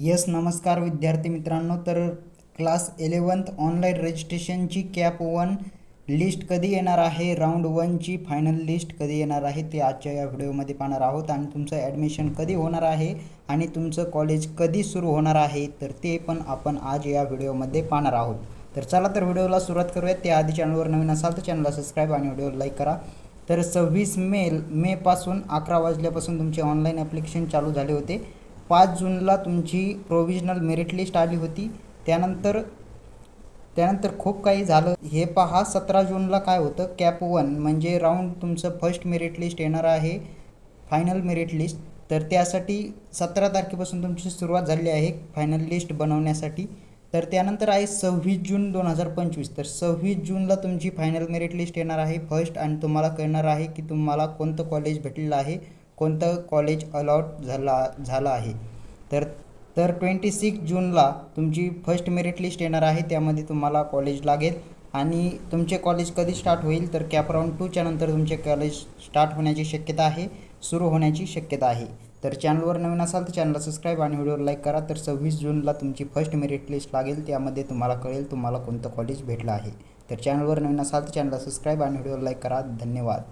Yes नमस्कार विद्यार्थी मित्रांनो तर क्लास इलेवन्थ ऑनलाईन रजिस्ट्रेशनची कॅप वन लिस्ट कधी येणार आहे? राऊंड वनची फायनल लिस्ट कधी येणार आहे? ते आजच्या या व्हिडिओमध्ये पाहणार आहोत आणि तुमचं ॲडमिशन कधी होणार आहे? आणि तुमचं कॉलेज कधी सुरू होणार आहे? तर ते पण आपण आज या व्हिडिओमध्ये पाहणार आहोत. तर चला तर व्हिडिओला सुरुवात करूयात. त्याआधी चॅनलवर नवीन असाल तर चॅनलला सबस्क्राईब आणि व्हिडिओ लाईक करा. तर सव्वीस मे मेपासून अकरा वाजल्यापासून तुमचे ऑनलाईन ॲप्लिकेशन चालू झाले होते. पाच जूनला तुमची प्रोविजनल मेरिट लिस्ट आली होती. त्यानंतर त्यानंतर खूप काही झालं. हे पहा सतरा जूनला काय होतं? कॅप वन म्हणजे राऊंड तुमचं फर्स्ट मेरिट लिस्ट येणार आहे. फायनल मेरिट लिस्ट तर त्यासाठी सतरा तारखेपासून तुमची सुरुवात झाली आहे फायनल लिस्ट बनवण्यासाठी. तर त्यानंतर आहे सव्वीस जून दोन हजार पंचवीस. तर सव्वीस जूनला तुमची फायनल मेरिट लिस्ट येणार आहे. फर्स्ट आणि तुम्हाला कळणार आहे की तुम्हाला कोणतं कॉलेज भेटलेलं आहे. कोणतं कॉलेज अलॉट झाला झालं आहे? तर तर ट्वेंटी सिक्स जूनला तुमची फर्स्ट मेरिट लिस्ट येणार आहे त्यामध्ये तुम्हाला कॉलेज लागेल. आणि तुमचे कॉलेज कधी स्टार्ट होईल? तर कॅप राऊंड टूच्या नंतर तुमचे कॉलेज स्टार्ट होण्याची शक्यता आहे सुरू होण्याची शक्यता आहे. तर चॅनलवर नवीन असाल तर चॅनलला सबस्क्राईब आणि व्हिडिओ लाईक करा. तर सव्वीस जूनला तुमची फर्स्ट मेरिट लिस्ट लागेल त्यामध्ये तुम्हाला कळेल तुम्हाला कोणतं कॉलेज भेटलं आहे. तर चॅनलवर नवीन असाल तर चॅनलला सबस्क्राईब आणि व्हिडिओ लाईक करा. धन्यवाद.